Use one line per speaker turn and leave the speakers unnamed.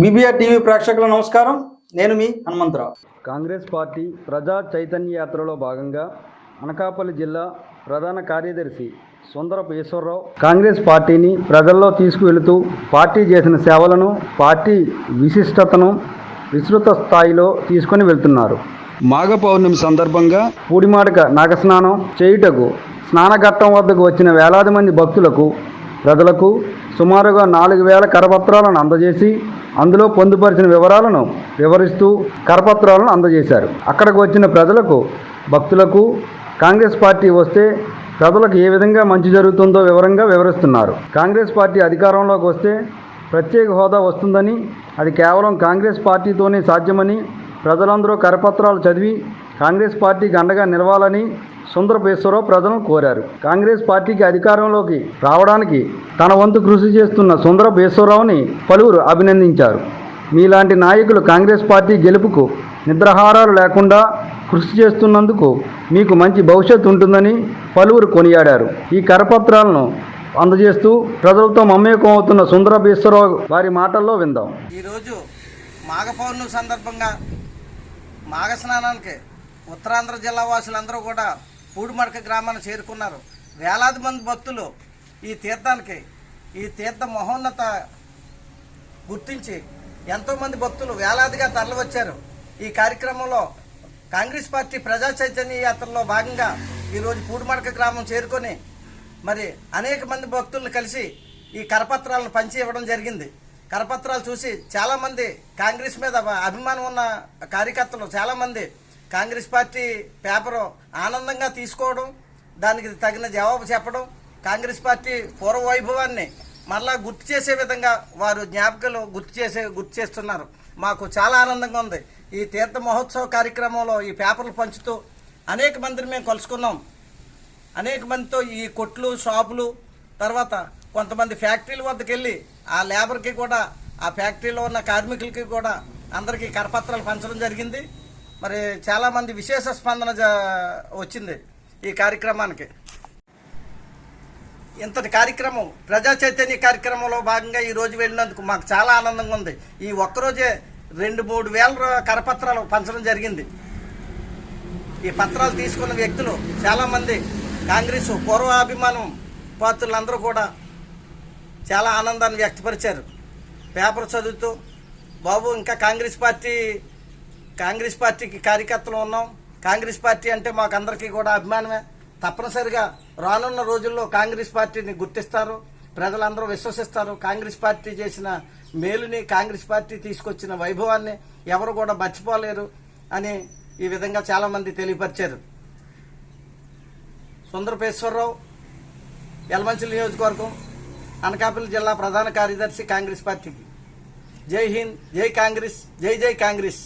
BBR TV ప్రేక్షకుల నమస్కారం. నేను మీ హనుమంతరావు.
కాంగ్రెస్ పార్టీ ప్రజా చైతన్య యాత్రలో భాగంగా అనకాపల్లి జిల్లా ప్రధాన కార్యదర్శి సుందరపు ఈశ్వరరావు కాంగ్రెస్ పార్టీని ప్రజల్లో తీసుకువెళుతూ పార్టీ చేసిన సేవలను పార్టీ విశిష్టతను విస్తృత స్థాయిలో తీసుకొని వెళ్తున్నారు. మాఘ పౌర్ణమి సందర్భంగా పూడిమాడక నాగస్నానం చేయుటకు స్నానఘట్టం వద్దకు వచ్చిన వేలాది మంది భక్తులకు ప్రజలకు సుమారుగా నాలుగు వేల కరపత్రాలను అందజేసి అందులో పొందుపరిచిన వివరాలను వివరిస్తూ కరపత్రాలను అందజేశారు. అక్కడికి వచ్చిన ప్రజలకు భక్తులకు కాంగ్రెస్ పార్టీ వస్తే ప్రజలకు ఏ విధంగా మంచి జరుగుతుందో వివరంగా వివరిస్తున్నారు. కాంగ్రెస్ పార్టీ అధికారంలోకి వస్తే ప్రత్యేక హోదా వస్తుందని అది కేవలం కాంగ్రెస్ పార్టీతోనే సాధ్యమని ప్రజలందరూ కరపత్రాలు చదివి కాంగ్రెస్ పార్టీకి అండగా నిలవాలని సుందరపేశ్వరరావు ప్రజలను కోరారు. కాంగ్రెస్ పార్టీకి అధికారంలోకి రావడానికి తన వంతు కృషి చేస్తున్న సుందరపేశ్వరరావుని పలువురు అభినందించారు. మీలాంటి నాయకులు కాంగ్రెస్ పార్టీ గెలుపుకు నిద్రహారాలు లేకుండా కృషి చేస్తున్నందుకు మీకు మంచి భవిష్యత్తు ఉంటుందని పలువురు కొనియాడారు. ఈ కరపత్రాలను అందజేస్తూ ప్రజలతో మమ్మేకం అవుతున్న సుందరపేశ్వరరావు వారి మాటల్లో విందాం.
ఈరోజు మాఘ పౌర్ణమి సందర్భంగా మాఘ స్నానానికి ఉత్తరాంధ్ర జిల్లా వాసులందరూ కూడా పూడిమడక గ్రామాన్ని చేరుకున్నారు. వేలాది మంది భక్తులు ఈ తీర్థానికి ఈ తీర్థ మహోన్నత గుర్తించి ఎంతోమంది భక్తులు వేలాదిగా తరలివచ్చారు. ఈ కార్యక్రమంలో కాంగ్రెస్ పార్టీ ప్రజా చైతన్య యాత్రలో భాగంగా ఈరోజు పూడిమడక గ్రామం చేరుకొని మరి అనేక మంది భక్తులను కలిసి ఈ కరపత్రాలను పంచి ఇవ్వడం జరిగింది. కరపత్రాలు చూసి చాలామంది కాంగ్రెస్ మీద అభిమానం ఉన్న కార్యకర్తలు చాలామంది కాంగ్రెస్ పార్టీ పేపరు ఆనందంగా తీసుకోవడం దానికి తగిన జవాబు చెప్పడం కాంగ్రెస్ పార్టీ పూర్వ వైభవాన్ని మరలా గుర్తు చేసే విధంగా వారు జ్ఞాపకాలు గుర్తు చేసే గుర్తు చేస్తున్నారు. మాకు చాలా ఆనందంగా ఉంది. ఈ తీర్థ మహోత్సవ కార్యక్రమంలో ఈ పేపర్లు పంచుతూ అనేక మందిని మేము కలుసుకున్నాం. అనేక మందితో ఈ కొట్లు షాపులు తర్వాత కొంతమంది ఫ్యాక్టరీల వద్దకు వెళ్ళి ఆ లేబర్కి కూడా ఆ ఫ్యాక్టరీలో ఉన్న కార్మికులకి కూడా అందరికీ కరపత్రాలు పంచడం జరిగింది. మరి చాలామంది విశేష స్పందన వచ్చింది ఈ కార్యక్రమానికి. ఇంతటి కార్యక్రమం ప్రజా చైతన్య కార్యక్రమంలో భాగంగా ఈ రోజు వెళ్ళినందుకు మాకు చాలా ఆనందంగా ఉంది. ఈ ఒక్కరోజే రెండు మూడు వేల కరపత్రాలు పంచడం జరిగింది. ఈ పత్రాలు తీసుకున్న వ్యక్తులు చాలామంది కాంగ్రెస్ పూర్వాభిమానం పాత్రులందరూ కూడా చాలా ఆనందాన్ని వ్యక్తపరిచారు. పేపర్ చదువుతూ బాబు ఇంకా కాంగ్రెస్ పార్టీ కాంగ్రెస్ పార్టీకి కార్యకర్తలు ఉన్నాం. కాంగ్రెస్ పార్టీ అంటే మాకు అందరికీ కూడా అభిమానమే. తప్పనిసరిగా రానున్న రోజుల్లో కాంగ్రెస్ పార్టీని గుర్తిస్తారు. ప్రజలందరూ విశ్వసిస్తారు. కాంగ్రెస్ పార్టీ చేసిన మేలుని కాంగ్రెస్ పార్టీ తీసుకొచ్చిన వైభవాన్ని ఎవరు కూడా మర్చిపోలేరు అని ఈ విధంగా చాలామంది తెలియపరిచారు. సుందరపేశ్వరరావు యలమంచిలి నియోజకవర్గం అనకాపల్లి జిల్లా ప్రధాన కార్యదర్శి కాంగ్రెస్ పార్టీకి. జై హింద్ జై కాంగ్రెస్ జై జై కాంగ్రెస్.